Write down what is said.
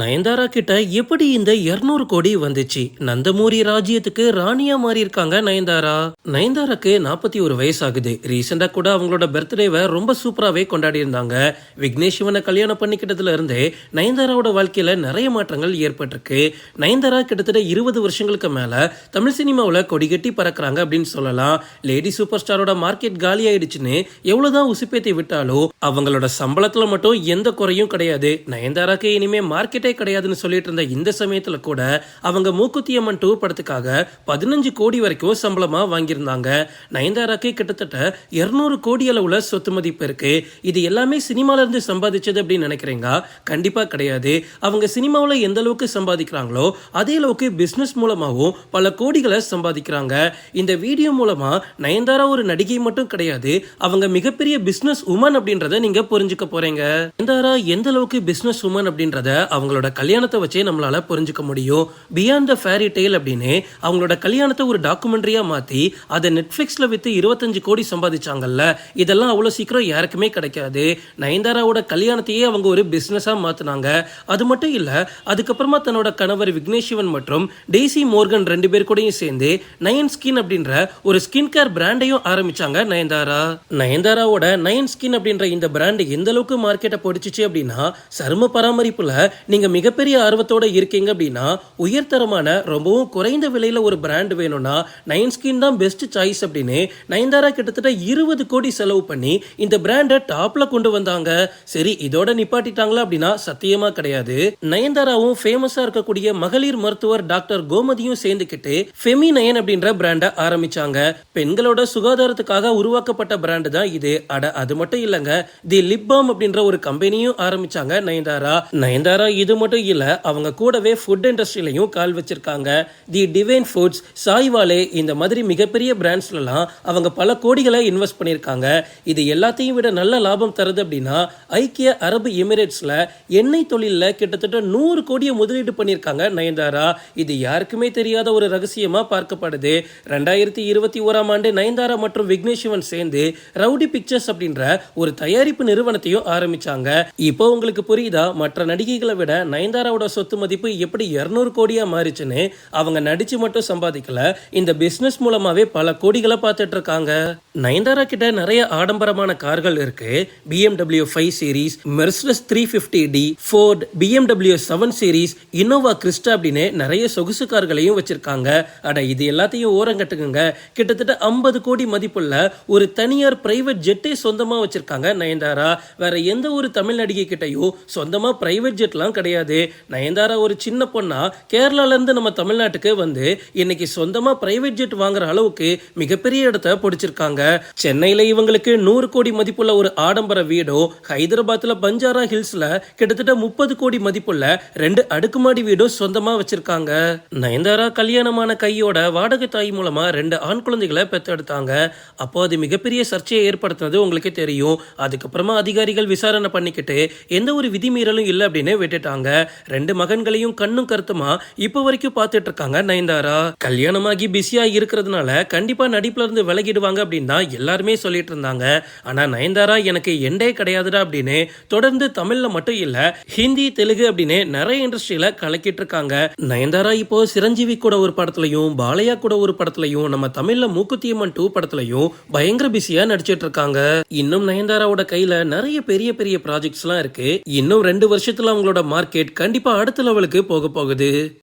நயன்தாரா கிட்ட எப்படி இந்த 200 கோடி வந்துச்சு? நந்தமூரி ராஜ்யத்துக்கு ராணியா மாறி இருக்காங்க நயன்தாரா. நயன்தாராக்கு நாற்பத்தி ஒரு வயசு ஆகுது ரீசெண்டா கூட அவங்களோட பர்த்டேவை ரொம்ப சூப்பராகவே கொண்டாடி இருந்தாங்க விக்னேஷ் சிவனை கல்யாணம் பண்ணிக்கிட்டதுல இருந்தே நயன்தாராவோட வாழ்க்கையில நிறைய மாற்றங்கள் ஏற்பட்டிருக்கு. நயன்தாரா கிட்டத்தட்ட இருபது வருஷங்களுக்கு மேல தமிழ் சினிமாவில் கொடிகட்டி பறக்குறாங்க அப்படின்னு சொல்லலாம். லேடி சூப்பர் ஸ்டாரோட மார்க்கெட் காலி ஆயிடுச்சுன்னு எவ்வளவுதான் உசுப்பேத்தி விட்டாலும் அவங்களோட சம்பளத்துல மட்டும் எந்த குறையும் கிடையாது. நயன்தாராக்கு இனிமே மார்க்கெட் பட்ஜெட்டே கிடையாதுன்னு சொல்லிட்டு இருந்த இந்த சமயத்துல கூட அவங்க மூக்குத்தியம்மன் டூ படத்துக்காக பதினஞ்சு கோடி வரைக்கும் சம்பளமா வாங்கியிருந்தாங்க. நயன்தாராக்கு கிட்டத்தட்ட 200 கோடி அளவுல சொத்து மதிப்பு இருக்கு. இது எல்லாமே சினிமால இருந்து சம்பாதிச்சது அப்படின்னு நினைக்கிறீங்க கண்டிப்பா கிடையாது. அவங்க சினிமாவில் எந்த அளவுக்கு சம்பாதிக்கிறாங்களோ அதே அளவுக்கு பிசினஸ் மூலமாகவும் பல கோடிகளை சம்பாதிக்கிறாங்க. இந்த வீடியோ மூலமா நயன்தாரா ஒரு நடிகை மட்டும் கிடையாது அவங்க மிகப்பெரிய பிசினஸ் உமன் அப்படின்றத நீங்க புரிஞ்சுக்க போறீங்க. நயன்தாரா எந்த அளவுக்கு பிசினஸ் உமன் அப்படின்றத அவங்க அவங்களோட கல்யாணத்தை வச்சே நம்மளால புரிஞ்சுக்க முடியும். பியாண்ட் த ஃபேரி டெய்ல் அப்படின்னு அவங்களோட கல்யாணத்தை ஒரு டாக்குமெண்ட்ரியா மாத்தி அதை நெட்ஃபிளிக்ஸ்ல வித்து இருபத்தஞ்சு கோடி சம்பாதிச்சாங்கல்ல. இதெல்லாம் அவ்வளவு சீக்கிரம் யாருக்குமே கிடைக்காது. நயன்தாராவோட கல்யாணத்தையே அவங்க ஒரு பிசினஸா மாத்தினாங்க. அது மட்டும் இல்ல அதுக்கப்புறமா தன்னோட கணவர் விக்னேஷ் சிவன் மற்றும் டேசி மோர்கன் ரெண்டு பேர் கூடயும் சேர்ந்து நயன் ஸ்கின் அப்படின்ற ஒரு ஸ்கின் கேர் பிராண்டையும் ஆரம்பிச்சாங்க நயன்தாரா. நயன்தாராவோட நயன் ஸ்கின் அப்படின்ற இந்த பிராண்ட் எந்த அளவுக்கு மார்க்கெட்டை பிடிச்சிச்சு அப்படின்னா சரும பராமரிப்புல நீங்க மிகப்பெரிய ஆர்வத்தோட இருக்கீங்க அப்படின்னா உயர்தரமான ரொம்பவும் குறைந்த விலையில் ஒரு பிராண்ட் வேணும்னா நைன் ஸ்கின் தான் பெஸ்ட் சாய்ஸ் அப்படின்னு நயன்தாரா கிட்டத்தட்ட இருபது கோடி செலவு பண்ணி இந்த பிராண்டை டாப்ல கொண்டு வந்தாங்க. சரி இதோட நிப்பாட்டிட்டாங்களா அப்படின்னா சத்தியமாக கிடையாது. நயன்தாராவும் ஃபேமஸாக இருக்கக்கூடிய மகளிர் மருத்துவர் டாக்டர் கோமதியும் சேர்ந்துக்கிட்டு ஃபெமி நயன் அப்படின்ற பிராண்டை ஆரம்பிச்சாங்க. பெண்களோட சுகாதாரத்துக்காக உருவாக்கப்பட்ட பிராண்ட் தான் இது. அட அது மட்டும் இல்லங்க தி லிப் பாம் அப்படின்ற ஒரு கம்பெனியும் ஆரம்பிச்சாங்க நயன்தாரா. நயன்தாரா இது மட்டும் இல்லை அவங்க கூடவே ஃபுட் இண்டஸ்ட்ரியிலையும் கால் வச்சிருக்காங்க. தி டிவைன் ஃபுட்ஸ் சாய்வாலே இந்த மாதிரி மிகப்பெரிய பிராண்ட்ஸ்லாம் அவங்க பல கோடிகளை இன்வெஸ்ட் பண்ணியிருக்காங்க. இது எல்லாத்தையும் விட நல்ல லாபம் தருது அப்படின்னா ஐக்கிய அரபு எமிரேட்ஸில் எண்ணெய் தொழிலில் கிட்டத்தட்ட நூறு கோடியை முதலீடு பண்ணியிருக்காங்க நயன்தாரா. இது யாருக்குமே தெரியாத ஒரு ரகசியமா பார்க்கப்படுது. ரெண்டாயிரத்தி இருபத்தி ஓராம் ஆண்டு நயன்தாரா மற்றும் விக்னேஷ் சிவன் சேர்ந்து ரவுடி பிக்சர்ஸ் அப்படின்ற ஒரு தயாரிப்பு நிறுவனத்தையும் ஆரம்பிச்சாங்க. இப்போ உங்களுக்கு புரியுதா? மற்ற நடிகைகளை விட நயன்தாராவோட சொத்து மதிப்பு எப்படி இரநூறு கோடியாக மாறிச்சுன்னு அவங்க நடிச்சு மட்டும் சம்பாதிக்கல. இந்த பிசினஸ் மூலமாவே பல கோடிகளை பார்த்துட்டு இருக்காங்க. நயன்தாரா கிட்ட நிறைய ஆடம்பரமான கார்கள் இருக்கு. BMW five series Mercedes three fifty D Ford BMW seven series Innova Crysta அப்படின்னு நிறைய சொகுசு கார்களையும் வச்சிருக்காங்க. அட இது எல்லாத்தையும் ஓரங்கட்டுக்குங்க கிட்டத்தட்ட ஐம்பது கோடி மதிப்புள்ள ஒரு தனியார் பிரைவேட் ஜெட்டே சொந்தமா வச்சிருக்காங்க நயன்தாரா. வேற எந்த ஒரு தமிழ் நடிகை கிட்டயும் சொந்தமா பிரைவேட் ஜெட்லாம் கிடையாது. நயன்தாரா ஒரு சின்ன பொண்ணா கேரளால இருந்து நம்ம தமிழ்நாட்டுக்கு வந்து இன்னைக்கு சொந்தமா பிரைவேட் ஜெட் வாங்குற அளவுக்கு மிகப்பெரிய இடத்த பிடிச்சிருக்காங்க. சென்னையில இவங்களுக்கு நூறு கோடி மதிப்புள்ள ஒரு ஆடம்பர வீடும் ஹைதராபாத்ல பஞ்சாரா ஹில்ஸ்ல கிட்டத்தட்ட முப்பது கோடி மதிப்புள்ள ரெண்டு அடுக்குமாடி வீடும் சொந்தமா வச்சிருக்காங்க. நயன்தாரா கல்யாணமான கையோட வாடகை தாய் மூலமா ரெண்டு ஆண் குழந்தைகளை பெற்றெடுத்தாங்க. அப்போ அது மிகப்பெரிய சர்ச்சையை ஏற்படுத்தினது உங்களுக்கு தெரியும். அதுக்கப்புறமா அதிகாரிகள் விசாரணை பண்ணிக்கிட்டு எந்த ஒரு விதிமீறலும் இல்லை அப்படின்னு விட்டுட்டாங்க. ரெண்டு மகன்களையும் கண்ணும் கருத்துமா இப்போ வரைக்கும் பார்த்துட்டு இருக்காங்க நயன்தாரா? கல்யாணமாகி பிஸியா இருக்கிறதுனால கண்டிப்பா நடிப்புல இருந்து விலகிடுவாங்க அப்படின்னு தான் எல்லாருமே சொல்லிட்டு இருந்தாங்க. ஆனா நயன்தாரா எனக்கு எண்டே கிடையாதுடா அப்படின்னு தொடர்ந்து தமிழ்ல மட்டும் இல்ல ஹிந்தி தெலுங்கு அப்படின்னு நிறைய இண்டஸ்ட்ரியில கலக்கிட்டு இருக்காங்க. நயன்தாரா இப்போ சிரஞ்சீவி கூட ஒரு படத்துலயும் பாலையா கூட ஒரு படத்துலயும் நம்ம தமிழ்ல மூக்குத்தியம்மன் டூ படத்துலயும் பயங்கர பிஸியா நடிச்சிட்டு இருக்காங்க. இன்னும் நயன்தாராவோட கையில நிறைய பெரிய பெரிய ப்ராஜெக்ட்ஸ் எல்லாம் இருக்கு. இன்னும் ரெண்டு வருஷத்துல அவங்களோட மார்க்கெட் கண்டிப்பா அடுத்த லெவலுக்கு போக போகுது.